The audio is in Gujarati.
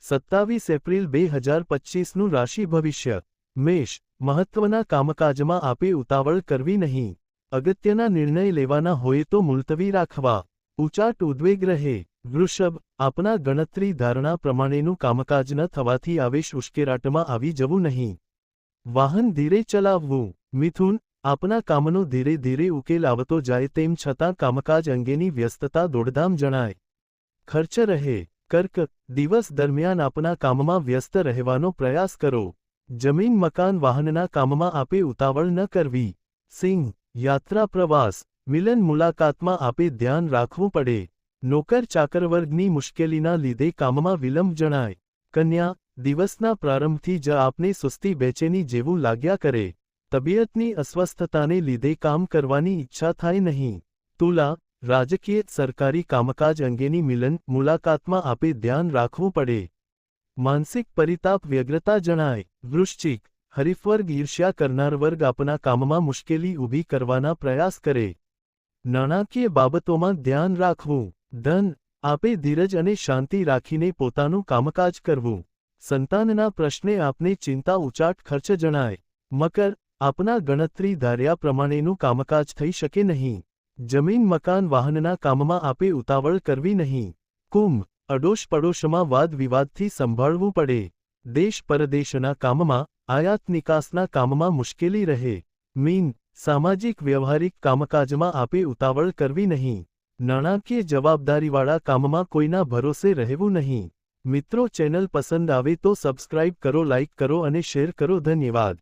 સત્તાવીસ એપ્રિલ બે હજાર પચીસનું રાશિ ભવિષ્ય. મેષ, મહત્વના કામકાજમાં આપે ઉતાવળ કરવી નહીં. અગત્યના નિર્ણય લેવાના હોય તો મુલતવી રાખવા. ઉચાટ ઉદ્વેગ રહે વૃષભ, આપના ગણતરી ધારણા પ્રમાણેનું કામકાજ ન થવાથી આવેશ ઉશ્કેરાટમાં આવી જવું નહીં. વાહન ધીરે ચલાવવું. મિથુન, આપના કામનો ધીરે ધીરે ઉકેલ આવતો જાય તેમ છતાં કામકાજ અંગેની વ્યસ્તતા દોડધામ જણાય. ખર્ચ રહે. કર્ક, દિવસ દરમિયાન આપના કામમાં વ્યસ્ત રહેવાનો પ્રયાસ કરો. જમીન, મકાન, વાહનના કામમાં આપે ઉતાવળ ન કરવી. સિંહ, યાત્રા, પ્રવાસ, મિલન, મુલાકાતમાં આપે ધ્યાન રાખવું પડે. નોકર, ચાકરવર્ગની મુશ્કેલીના લીધે કામમાં વિલંબ જણાય. કન્યા, દિવસના પ્રારંભથી જ આપને સુસ્તી બેચેની જેવું લાગ્યા કરે. તબિયતની અસ્વસ્થતાને લીધે કામ કરવાની ઈચ્છા થાય નહીં. તુલા રાજકીય, સરકારી કામકાજ અંગેની મિલન મુલાકાતમાં આપે ધ્યાન રાખવું પડે. માનસિક પરિતાપ વ્યગ્રતા જણાય. વૃશ્ચિક, હરીફવર્ગ ઈર્ષ્યા કરનાર વર્ગ આપના કામમાં મુશ્કેલી ઊભી કરવાના પ્રયાસ કરે. નાણાકીય બાબતોમાં ધ્યાન રાખવું. ધન, આપે ધીરજ અને શાંતિ રાખીને પોતાનું કામકાજ કરવું. સંતાનના પ્રશ્ને આપને ચિંતા, ઉચાટ, ખર્ચ જણાય. મકર, આપના ગણતરી ધાર્યા પ્રમાણેનું કામકાજ થઈ શકે નહીં. જમીન મકાન વાહનના કામમાં આપે ઉતાવળ કરવી નહીં. કુંભ અડોશ પડોશમાં વાદ વિવાદથી સંભાળવું પડે. દેશ પરદેશના કામમાં આયાત નિકાસના કામમાં મુશ્કેલી રહે. મીન, સામાજિક વ્યવહારિક કામકાજમાં આપે ઉતાવળ કરવી નહીં. નાણાકીય જવાબદારીવાળા કામમાં કોઈના ભરોસે રહેવું નહીં. મિત્રો ચેનલ પસંદ આવે તો સબસ્ક્રાઇબ કરો, લાઇક કરો અને શેર કરો. ધન્યવાદ.